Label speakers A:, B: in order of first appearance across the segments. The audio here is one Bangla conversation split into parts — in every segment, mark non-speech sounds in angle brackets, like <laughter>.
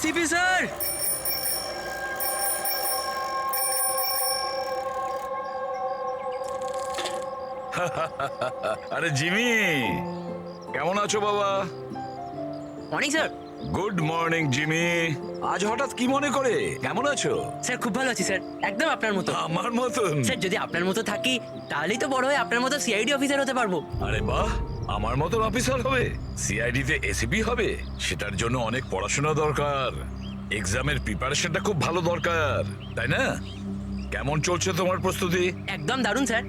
A: ACP sir. <laughs>
B: আরে জিমি কেমন আছো বাবা?
A: Morning sir
B: good morning Jimmy. আজ হঠাৎ কি মনে করে? কেমন আছো?
A: স্যার খুব ভালো আছি স্যার একদম আপনার মতো।
B: আমার মতন?
A: স্যার যদি আপনার মতো থাকি তাহলেই তো বড় হয়ে আপনার মতো সিআইডি অফিসার হতে পারব।
B: আরে বাহ! আমার মতন অফিসার হবে? সিআইডি তে এসিপি হবে? সেটার জন্য অনেক পড়াশোনা দরকার। এক্সামের প্রিপারেশনটা খুব ভালো দরকার তাই না? কেমন চলছে তোমার প্রস্তুতি?
A: একদম দারুণ স্যার।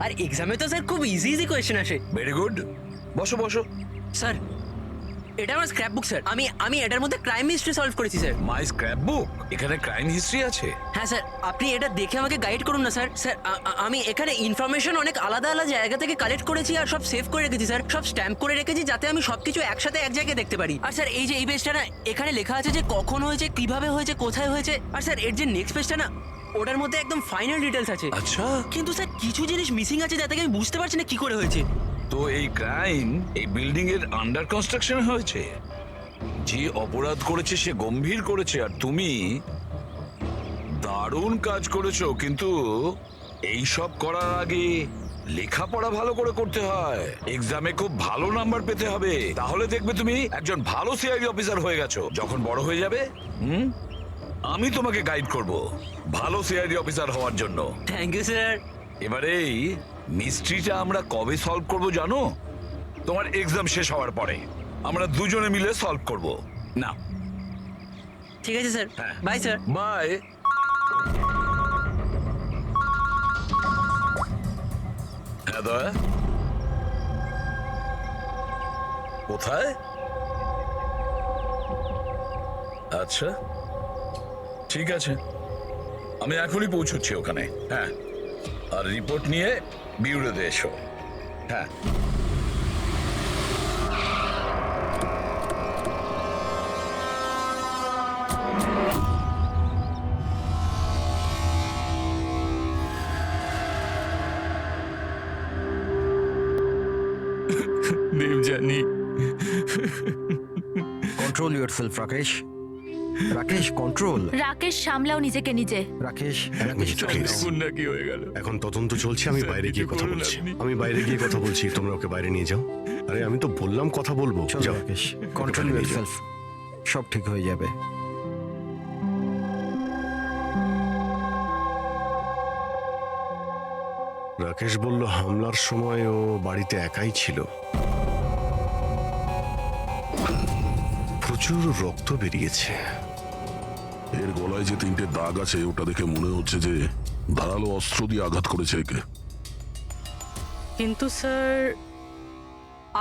A: আর এক্সামে তো স্যার খুব ইজি ইজি কোয়েশ্চেন আসে।
B: ভেরি গুড বসো বসো।
A: স্যার এটা আমার স্ক্র্যাপ বুক স্যার আমি আমি এটার মধ্যে ক্রাইম হিস্ট্রি সলভ করেছি স্যার
B: মাই স্ক্র্যাপ বুক এখানে ক্রাইম হিস্ট্রি আছে?
A: হ্যাঁ স্যার আপনি এটা দেখে আমাকে গাইড করুন না স্যার স্যার আ- আ- আমি এখানে ইনফরমেশন অনেক আলাদা আলাদা জায়গা থেকে কালেক্ট করেছি আর সব সেভ করে রেখেছি স্যার সব স্ট্যাম্প করে রেখেছি যাতে আমি সবকিছু একসাথে এক জায়গায় দেখতে পারি। আর স্যার এই যে এই পেজটা না এখানে লেখা আছে যে কখন হয়েছে কীভাবে হয়েছে কোথায় হয়েছে। আর স্যার এর যে নেক্সট পেজটা না ওটার মধ্যে একদম ফাইনাল ডিটেলস আছে।
B: আচ্ছা।
A: কিন্তু স্যার কিছু জিনিস মিসিং আছে যাতে আমি বুঝতে পারছি না কি করে হয়েছে।
B: তো এই ক্রাইম এই বিল্ডিং এর আন্ডার কনস্ট্রাকশন হয়েছে। যে অপরাধ করেছে সে গম্ভীর করেছে আর তুমি দারুণ কাজ করেছ কিন্তু এই সব করার আগে লেখাপড়া ভালো করে করতে হয়। এক্সামে খুব ভালো নাম্বার পেতে হবে। তাহলে দেখবে তুমি একজন ভালো সিআইডি অফিসার হয়ে গেছো। যখন বড় হয়ে যাবে হুম আমি তোমাকে গাইড করব ভালো সিআইডি অফিসার হওয়ার জন্য।
A: থ্যাংক ইউ স্যার
B: এবারে এই মিস্ট্রিটা আমরা কবে সলভ করব জানো? তোমার এক্সাম শেষ হওয়ার পরে। আমরা দুজনে মিলে সলভ করব। না।
A: ঠিক আছে স্যার
B: হ্যাঁ।
A: বাই স্যার
B: বাই হ্যাঁ দয়া কোথায়? আচ্ছা। ঠিক আছে। আমি এখনই পৌঁছচ্ছি ওখানে। হ্যাঁ। আর রিপোর্ট নিয়ে বিউরোতে এসো। হ্যাঁ।
C: Debjani
D: control yourself Rakesh Rakesh control
E: Rakesh সামলাও নিজেকে নিজে।
D: রাকেশ রাকেশ
C: দেখুন না কি হয়ে গেল।
F: এখন তদন্ত চলছে আমি বাইরে গিয়ে কথা বলছি। আমি বাইরে গিয়ে কথা বলছি তোমরা ওকে বাইরে নিয়ে যাও। আরে আমি তো বললাম কথা বলব।
D: চলো
F: যাও।
D: রাকেশ কন্ট্রোল ইউর সেলফ সব ঠিক হয়ে যাবে।
F: রাকেশ বলল হামলার সময় ও বাড়িতে একাই ছিল। প্রচুর রক্ত বেরিয়েছে।
G: এর গলায় যে তিনটে দাগ আছে ওটা দেখে মনে হচ্ছে যে ধারালো অস্ত্র দিয়ে আঘাত করেছে একে।
H: কিন্তু স্যার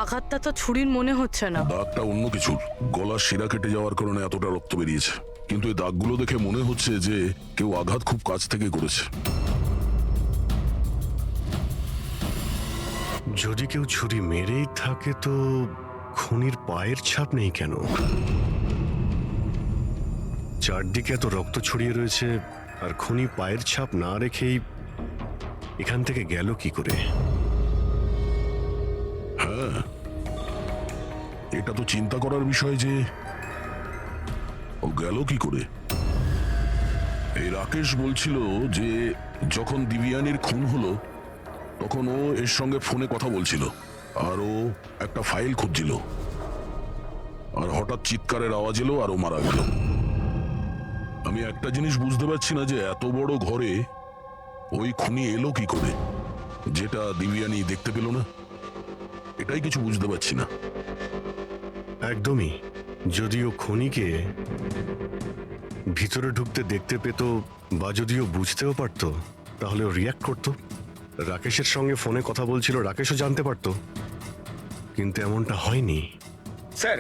H: আঘাতটা তো ছুরির মনে হচ্ছে না।
G: দাগটা অন্য কিছুর। গলার শিরা কেটে যাওয়ার কারণে এতটা রক্ত বেরিয়েছে। কিন্তু এই দাগগুলো দেখে মনে হচ্ছে যে কেউ আঘাত খুব কাছ থেকে করেছে।
F: যদি কেউ ছুরি মেরেই থাকে তো খুনির পায়ের ছাপ নেই কেন? চারদিকে এত রক্ত ছড়িয়ে রয়েছে, আর খুনি পায়ের ছাপ না রেখেই এখান থেকে গেল কি করে?
G: হ্যাঁ এটা তো চিন্তা করার বিষয় যে ও গেল কি করে? এই রাকেশ বলছিল যে যখন দিবিয়ানির খুন হলো, তখন ও এর সঙ্গে ফোনে কথা বলছিল। আর ও একটা ফাইল খুঁজছিল। আর হঠাৎ চিৎকারের আওয়াজ এলো আর ও মারা গেল। আমি একটা জিনিস বুঝতে পারছি না যে এত বড় ঘরে ওই খুনি এলো কি করে। যেটা দিবিয়ানি দেখতে পেল না। এটাই কিছু বুঝতে পারছি না।
F: একদমই। যদিও খনিকে ভিতরে ঢুকতে দেখতে পেত বা যদিও বুঝতেও পারতো, তাহলে রিয়াক্ট করতো। রাকেশের সঙ্গে ফোনে কথা বলছিল, রাকেশও জানতে পারতো। কিন্তু এমনটা হয়নি।
I: স্যার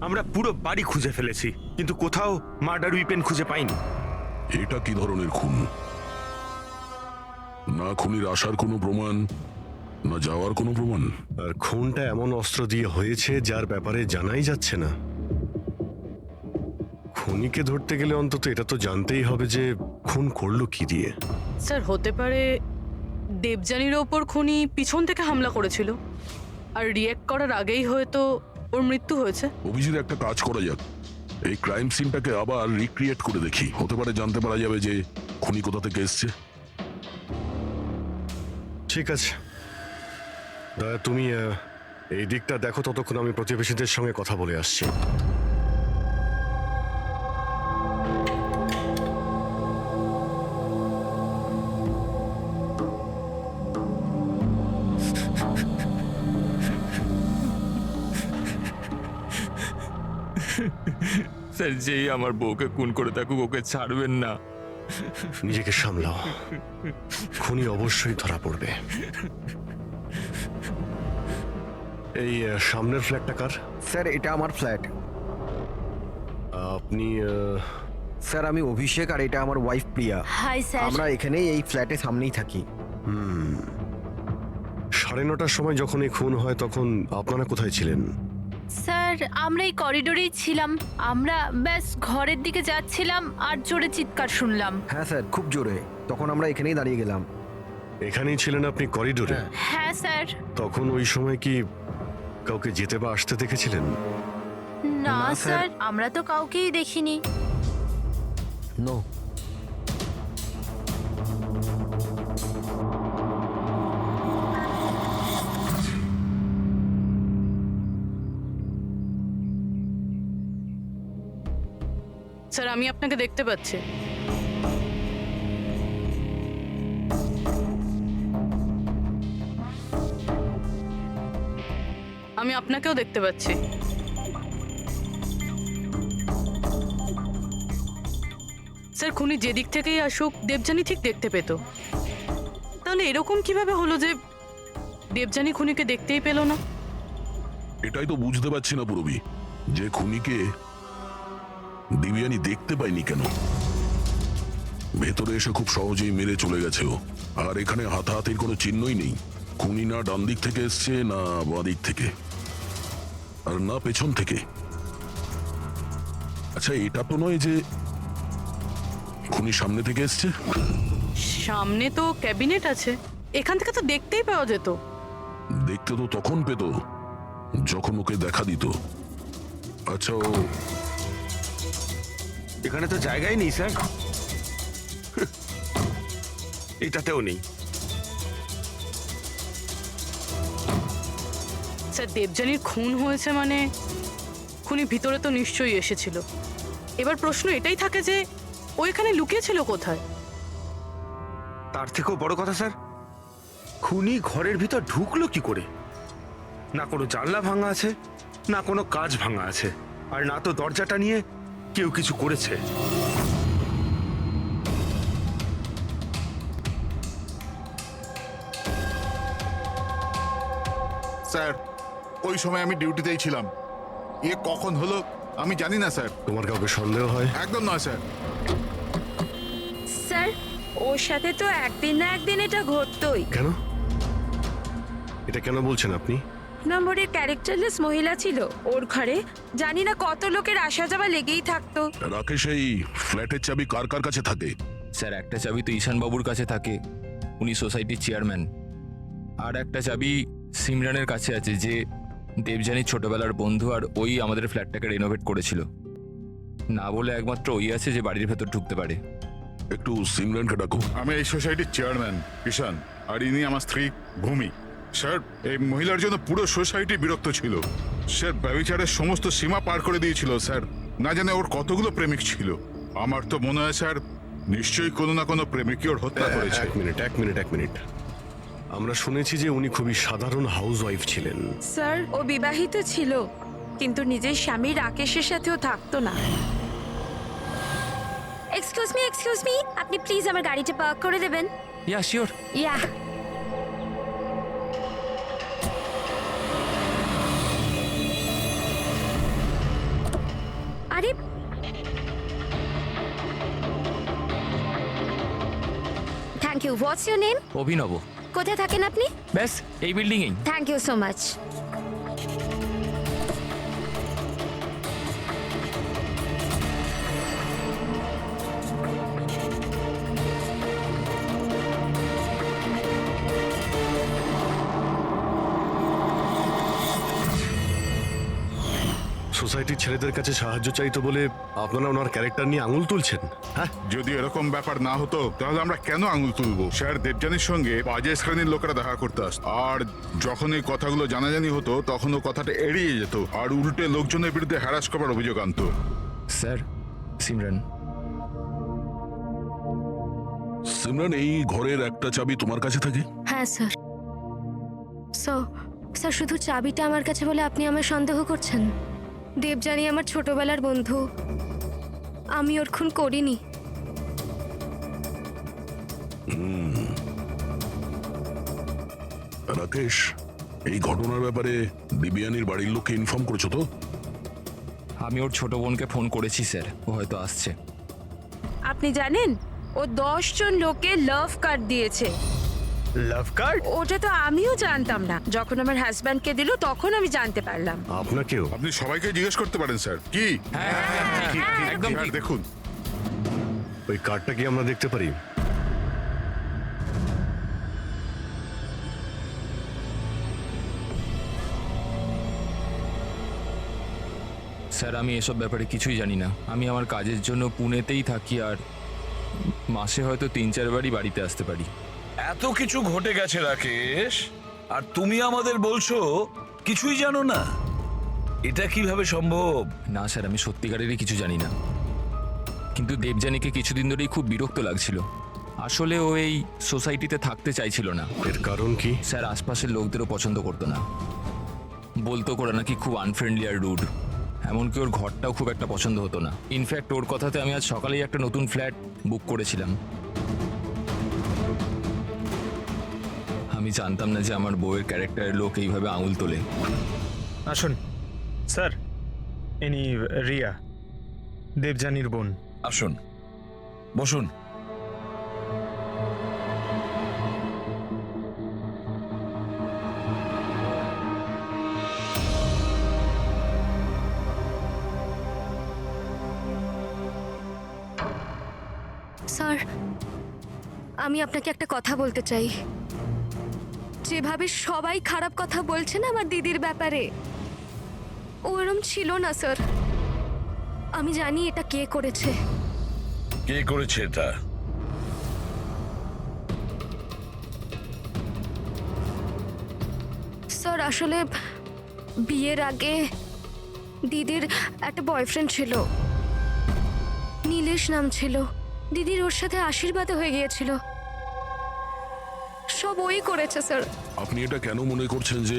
I: আমরা পুরো বাড়ি খুঁজে ফেলেছি কিন্তু কোথাও মার্ডার উইপেন খুঁজে পাইনি।
G: এটা কি ধরনের খুন? না খুনির আসার কোনো প্রমাণ না যাওয়ার কোনো প্রমাণ?
F: আর খুনটা এমন অস্ত্র দিয়ে হয়েছে যার ব্যাপারে জানাই যাচ্ছে না। খুনিকে ধরতে গেলে অন্তত এটা তো জানতেই হবে যে খুন করল কি দিয়ে।
H: স্যার হতে পারে দেবযানীর ওপর খুনি পিছন থেকে হামলা করেছিল। আর রিয়েক্ট করার আগেই হয়তো ওর মৃত্যু হয়েছে।
G: অভিজিৎ একটা কাজ করা যাক। এই ক্রাইম সিনটাকে আবার রিক্রিয়েট করে দেখি। হতে পারে জানতে পারা যাবে যে খুনি কোথা থেকে এসছে।
F: ঠিক আছে। দাদা তুমি আহ, এই দিকটা দেখো ততক্ষণ আমি প্রতিবেশীদের সঙ্গে কথা বলে আসছি।
C: স্যার যেই আমার বউকে খুন করে থাকুক ওকে ছাড়বেন না।
F: নিজেকে সামলাও। খুনি অবশ্যই ধরা পড়বে। এই আহ, সামনের ফ্ল্যাটটা কার?
D: স্যার এটা আমার ফ্ল্যাট।
F: আপনি আহ,
D: স্যার আমি অভিষেক আর এটা আমার ওয়াইফ প্রিয়া।
E: Hi sir.
D: আমরা এখানেই এই ফ্ল্যাটের সামনেই থাকি।
F: সাড়ে নটার সময় যখন এই খুন হয় তখন আপনারা কোথায় ছিলেন?
E: আমরা এই করিডোরেই ছিলাম। আমরা ব্যাস ঘরের দিকে যাচ্ছিলাম আর জোরে চিৎকার শুনলাম।
D: হ্যাঁ স্যার খুব জোরে। তখন আমরা এখানেই দাঁড়িয়ে গেলাম।
F: এখানেই ছিলেন আপনি করিডোরে?
E: হ্যাঁ। স্যার।
F: তখন ওই সময় কি কাউকে যেতে বা আসতে দেখেছিলেন?
E: না।
D: স্যার।
E: আমরা তো কাউকেই দেখিনি।
D: নো
H: স্যার, আমি আপনাকে দেখতে পাচ্ছি। আমি আপনাকেও দেখতে পাচ্ছি। স্যার, খুনি যেদিক থেকেই আসুক, দেবযানী ঠিক দেখতে পেত। তাহলে এরকম কীভাবে হলো যে দেবযানী খুনিকে দেখতেই পেল না?
G: এটাই তো বুঝতে পারছি না, পুরবি। যে খুনিকে দিবিয়ানি দেখতে পাইনি কেন? ভেতরে এসে খুব সহজেই মেরে চলে গেছে ও। আর এখানে হাতাহাতির কোনো চিহ্নই নেই। খুনি না ডান দিক থেকে এসছে না বাঁ দিক থেকে। আর না পেছন থেকে। আচ্ছা এটা তো নয় যে খুনি সামনে থেকে এসছে?
H: সামনে তো ক্যাবিনেট আছে। এখান থেকে তো দেখতেই পাওয়া যেত।
G: দেখতে তো তখন পেত যখন ওকে দেখা দিত। আচ্ছা ও
I: এখানে তো জায়গাই নেই স্যার। এটাতেও নেই।
H: স্যার দেবযানীর খুন হয়েছে মানে খুনি ভিতরে তো নিশ্চয়ই এসেছিল। এবার প্রশ্ন এটাই থাকে যে ও এখানে লুকিয়েছিল কোথায়?
I: তার থেকেও বড় কথা স্যার। খুনি ঘরের ভিতর ঢুকলো কি করে? না কোনো জানলা ভাঙা আছে না কোনো কাজ ভাঙা আছে আর না তো দরজাটা নিয়ে কেউ কিছু করেছে?
J: স্যার ওই সময় আমি ডিউটিতেই ছিলাম। এ কখন হলো আমি জানি না স্যার।
F: তোমার কাউকে সন্দেহ হয়?
J: একদম নয় স্যার।
K: স্যার ওর সাথে তো একদিন না একদিন এটা ঘটতোই।
F: কেন? এটা কেন বলছেন আপনি?
K: নম্বরের ক্যারেক্টারলেস মহিলা ছিল ওর ঘরে। জানি না কত লোকের আসা যাওয়া লেগেই থাকতো।
G: রাকেশ এই ফ্ল্যাটের চাবি কার কার কাছে থাকে?
C: স্যার একটা চাবি তো ঈশান বাবুর কাছে থাকে। উনি সোসাইটির চেয়ারম্যান। আর একটা চাবি সিমরানের কাছে আছে যে দেবযানীর ছোটবেলার বন্ধু আর ওই আমাদের ফ্ল্যাটটাকে রেনোভেট করেছিল। না বলে একমাত্র ওই আছে যে বাড়ির ভেতর ঢুকতে পারে।
G: একটু সিমরানকে ডাকো।
J: আমি এই সোসাইটির চেয়ারম্যান ঈশান আর ইনি আমার স্ত্রী ভূমি। স্যার এই মহিলার জন্য পুরো সোসাইটি বিরক্ত ছিল। স্যার ব্যবচারের সমস্ত সীমা পার করে দিয়েছিল স্যার। না জানে ওর কতগুলো প্রেমিক ছিল। আমার তো মনে হয় স্যার নিশ্চয়ই কোনো না কোনো প্রেমিকই ওর হত্যা করেছে।
F: এক মিনিট এক মিনিট এক মিনিট। আমরা শুনেছি যে উনি খুবই সাধারণ হাউস ওয়াইফ ছিলেন।
K: স্যার ও বিবাহিত ছিল কিন্তু নিজের স্বামী রাকেশের সাথেও থাকতো না।
L: এক্সকিউজ মি এক্সকিউজ মি আপনি প্লিজ আমার গাড়িটা পার্ক করে দেবেন?
C: Ya sure
L: ya thank you what's your name
C: Abhinav.
L: কোথায় থাকেন আপনি?
C: ব্যাস এই বিল্ডিং বিল্ডিংয়েই
L: থ্যাংক ইউ সো মাচ
F: সোসাইটির ছেলেদের কাছে সাহায্য চাইতো বলে আপনারা ওনার ক্যারেক্টার নিয়ে আঙুল তুলছেন? হ্যাঁ?
J: যদি এরকম ব্যাপার না হতো তাহলে আমরা কেন আঙুল তুলবো? স্যার দেবযানীর সঙ্গে বাজে শ্রেণির লোকেরা দেখা করতে আসতো। আর যখন এই কথাগুলো জানাজানি হতো তখন ও কথাটা এড়িয়ে যেত। আর উল্টে লোকজনের বিরুদ্ধে হ্যারাস করার অভিযোগ আনতো।
C: স্যার সিমরান।
G: সিমরান এই ঘরের একটা চাবি তোমার কাছে থাকে?
L: হ্যাঁ স্যার। স্যার স্যার শুধু চাবিটা আমার কাছে বলে আপনি আমার সন্দেহ করছেন? দেবজানি আমার ছোটবেলার বন্ধু। আমি ওর খুন করিনি।
G: রাকেশ এই ঘটনার ব্যাপারে দিবিয়ানির বাড়ির লোককে ইনফর্ম করেছ তো?
C: আমি ওর ছোট বোনকে ফোন করেছি স্যার। ও হয়তো আসছে।
K: আপনি জানেন ও দশ জন লোকে লাভ কার্ড দিয়েছে।
D: লাভ কার্ড
K: ওটা তো আমিও জানতাম না। যখন আমার হাজব্যান্ডকে দিল তখন আমি জানতে পারলাম।
F: আপনাকেও?
J: আপনি সবাইকে জিজ্ঞেস করতে পারেন স্যার। কি?
C: একদম ঠিক।
J: দেখুন।
F: ওই কার্ডটা কি আমরা দেখতে পারি?
C: স্যার আমি এসব ব্যাপারে কিছুই জানি না। আমি আমার কাজের জন্য পুনেতেই থাকি আর মাসে হয়তো তিন চারবারই বাড়িতে আসতে পারি।
B: এত কিছু ঘটে গেছে রাকেশ। আর তুমি আমাদের বলছো কিছুই জানো না। এটা কীভাবে সম্ভব?
C: না স্যার আমি সত্যিকারেরই কিছু জানি না। কিন্তু দেবযানীকে কিছুদিন ধরেই খুব বিরক্ত লাগছিল। আসলে ও এই সোসাইটিতে থাকতে চাইছিল না।
F: এর কারণ কি?
C: স্যার আশপাশের লোকদেরও পছন্দ করতো না। বলতো করে নাকি খুব আনফ্রেন্ডলি আর রুড এমনকি ওর ঘরটাও খুব একটা পছন্দ হতো না। ইনফ্যাক্ট ওর কথাতে আমি আজ সকালেই একটা নতুন ফ্ল্যাট বুক করেছিলাম। আমি জানতাম না যে আমার বউয়ের ক্যারেক্টারের লোক এইভাবে আঙুল তোলে।
M: আসুন স্যার ইনি রিয়া দেবযানীর বোন।
B: আসুন বসুন।
L: স্যার আমি আপনাকে একটা কথা বলতে চাই। যেভাবে সবাই খারাপ কথা বলছেন আমার দিদির ব্যাপারে? ও এরম ছিল না স্যার। আমি জানি এটা কে করেছে।
B: কে করেছে এটা?
L: স্যার আসলে বিয়ের আগে দিদির একটা বয়ফ্রেন্ড ছিল। নীলেশ নাম ছিল। দিদির ওর সাথে আশীর্বাদও হয়ে গিয়েছিল। সব ওই করেছে স্যার
G: আপনি এটা কেন মনে করছেন যে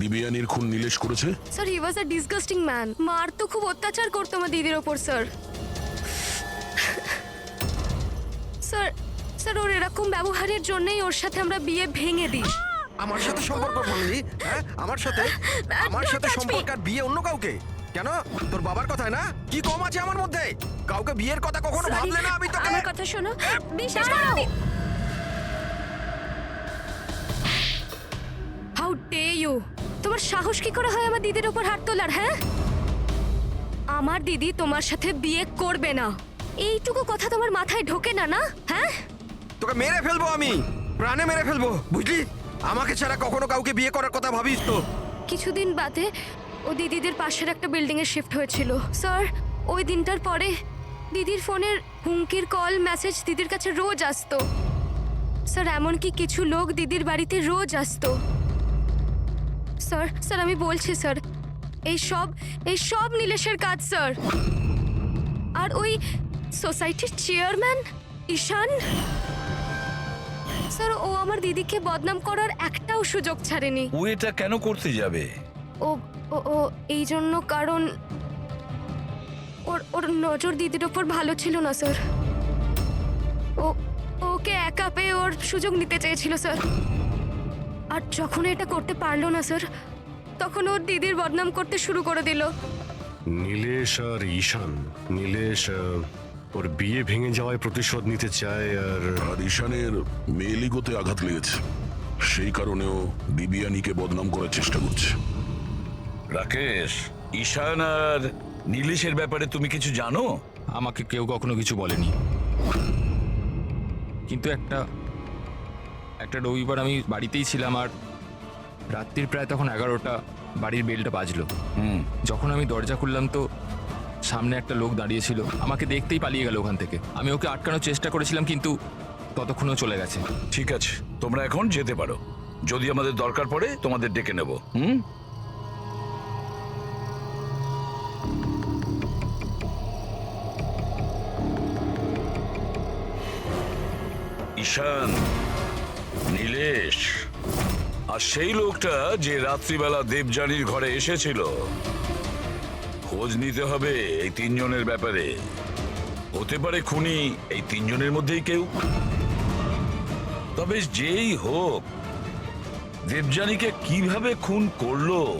G: দিবিয়ানির খুন নীলেশ করেছে?
L: Sir he was a disgusting man মার তো খুব অত্যাচার করতো আমার দিদির ওপর স্যার স্যার স্যার ওর এরকম ব্যবহারের জন্যই ওর সাথে আমরা বিয়ে ভেঙে দিই।
D: আমার সাথে সম্পর্ক ভাঙলি? হ্যাঁ? আমার সাথে? আমার সাথে সম্পর্ক আর বিয়ে অন্য কাউকে? কেন? তোর বাবার কথায় না? কি কম আছে আমার মধ্যে? কাউকে বিয়ের কথা কখনো ভাবলে না আমি তোকে
L: আমার কথা শোনো। বিশ্বাস করো হাউ ডে ইউ তোমার সাহস কি করে হয় আমার দিদির উপর হাত তোলার হ্যাঁ? আমার দিদি তোমার সাথে বিয়ে করবে না। এইটুকু কথা তোমার মাথায় ঢোকে না না? হ্যাঁ?
D: তোকে মেরে ফেলব আমি। প্রাণে মেরে ফেলব বুঝলি? আমাকে ছাড়া কখনো কাউকে বিয়ে করার কথা ভাবিস তো।
L: কিছুদিন বাদে ও দিদিদের পাশের একটা বিল্ডিং এ শিফট হয়েছিল। স্যার ওই দিনটার পরে দিদির ফোনের হুমকির কল মেসেজ দিদির কাছে রোজ আসতো। স্যার এমনকি কিছু লোক দিদির বাড়িতে রোজ আসতো। স্যার স্যার আমি বলছি স্যার। এই সব এই সব নীলেশের কাজ স্যার। আর ওই সোসাইটির চেয়ারম্যান ঈশান? স্যার ও আমার দিদিকে বদনাম করার একটাও সুযোগ ছাড়েনি।
B: ও এটা কেন করতে যাবে?
L: ও ও ও এই জন্য কারণ ওর ওর নজর দিদির ওপর ভালো ছিল না স্যার। ও ওকে একা পেয়ে ওর সুযোগ নিতে চেয়েছিল স্যার। আর যখন এটা করতে পারল না স্যার তখন ওর দিদির বদনাম করতে শুরু করে দিল।
F: নীলেশ আর ঈশান নীলেশ ওর বিয়ে ভেঙে যাওয়ায় প্রতিশোধ নিতে চায় আর
G: আর ঈশানের মেয়েলিগোতে আঘাত লেগেছে। সেই কারণেও দিবিয়ানিকে বদনাম করার চেষ্টা করছে।
B: রাকেশ ঈশান আর নীলেশের ব্যাপারে তুমি কিছু জানো?
C: আমাকে কেউ কখনো কিছু বলেনি। কিন্তু একটা একটা রবিবার আমি বাড়িতেই ছিলাম আর রাত্রির প্রায় তখন এগারোটা বাড়ির বেলটা বাজলো।
B: হুম।
C: যখন আমি দরজা খুললাম তো সামনে একটা লোক দাঁড়িয়ে ছিল আমাকে দেখতেই পালিয়ে গেল ওখান থেকে। আমি ওকে আটকানোর চেষ্টা করেছিলাম কিন্তু ততক্ষণও চলে গেছে।
B: ঠিক আছে তোমরা এখন যেতে পারো। যদি আমাদের দরকার পড়ে তোমাদের ডেকে নেব। হুম? ঈশান। নীলেশ। আর সেই লোকটা যে রাত্রিবেলা দেবযানীর ঘরে এসেছিল, খোঁজ নিতে হবে এই তিনজনের ব্যাপারে। হতে পারে খুনি এই তিনজনের মধ্যেই কেউ। তবে যেই হোক, দেবযানীকে কীভাবে খুন করল